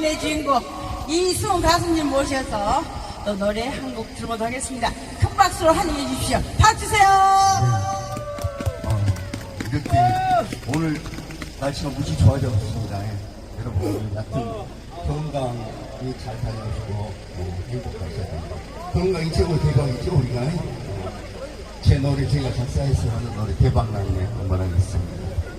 내 주인공 이수홍 가수님 모셔서 또 노래 한 곡 들어보도록 하겠습니다. 큰 박수로 환영해 주십시오. 박수 주세요. 어, 이렇게 오늘 날씨가 무지 좋아졌습니다. 예. 여러분 얕은 건강히 잘 다녀오시고 어, 행복하셔야 됩니다. 건강이 최고 대박이죠 우리가. 제 노래 제가 작사해서 하는 노래 대박나네 응원하겠습니다.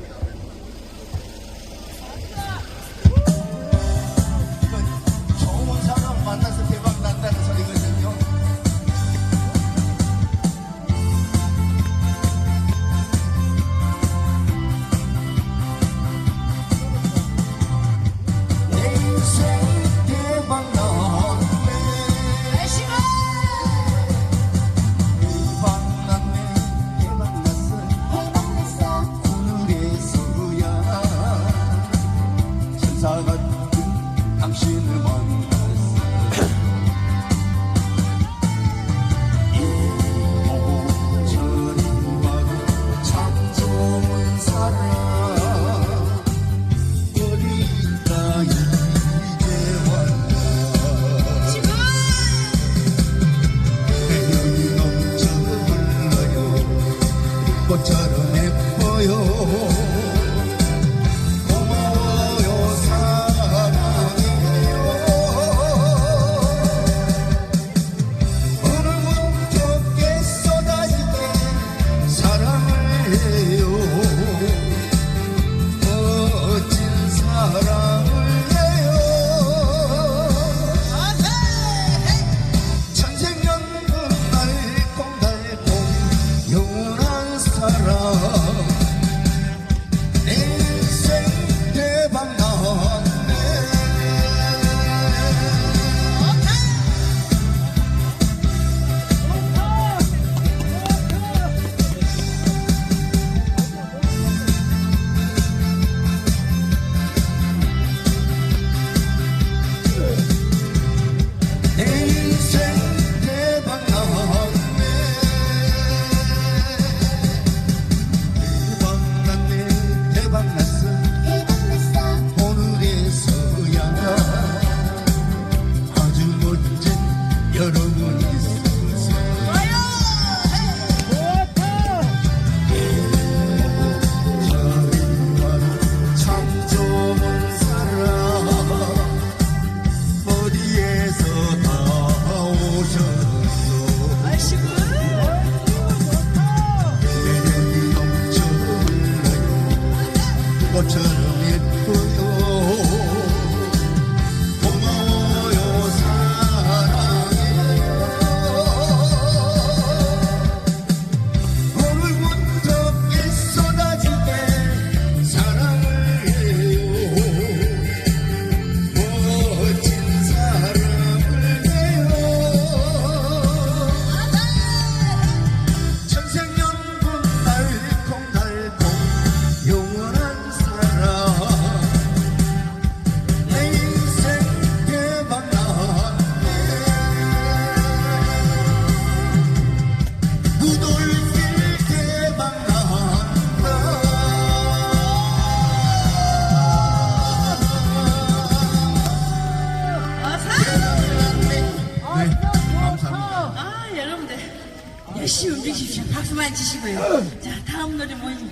열심히 움직이십시오. 박수만 치시고요. 자, 다음 노래 뭐지?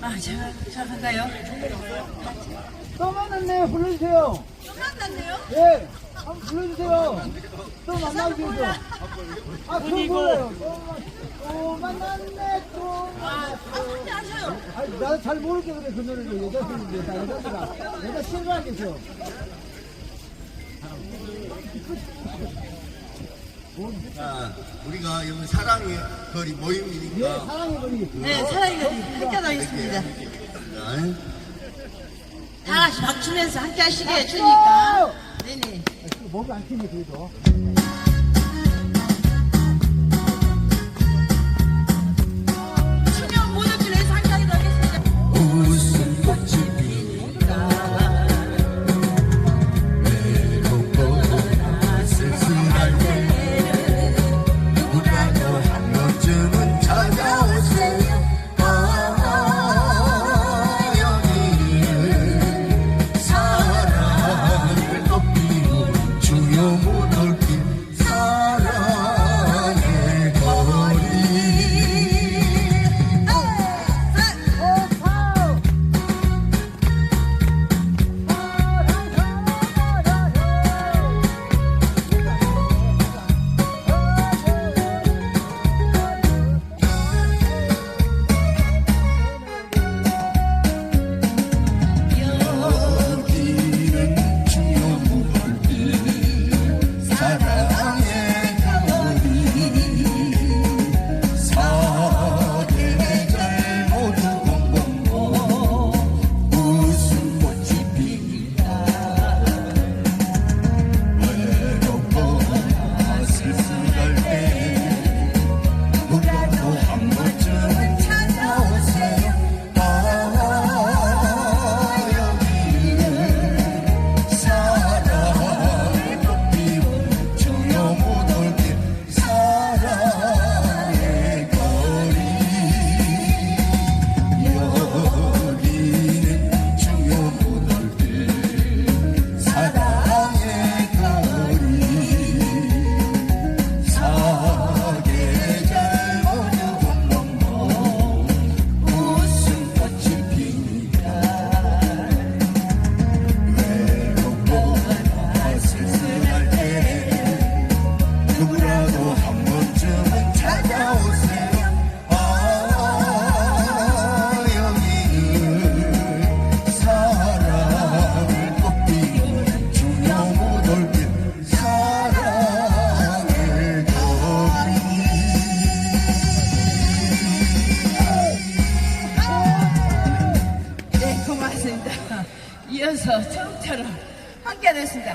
아, 제가 시작할까요? 또 만났네요. 불러주세요. 또 만났네요? 예. 한번 불러주세요. 또 만나주세요. 아, 또 몰라요. 또, 만- 만났네. 또 아. 혼자 하셔요. 아, 나도 잘 모르게 그래. 그 노래를 여자분인데, 나 여자들아. 여자 싫어하겠어. 자, 우리가 여기 사랑의 거리 예, 모임이니까 사랑의 거리. 네, 사랑이가 함께 하겠습니다. 자, 다 같이 박추면서 함께 하시게 주니까. 네네. 목이 안 튀네, 그래도. 되었습니다.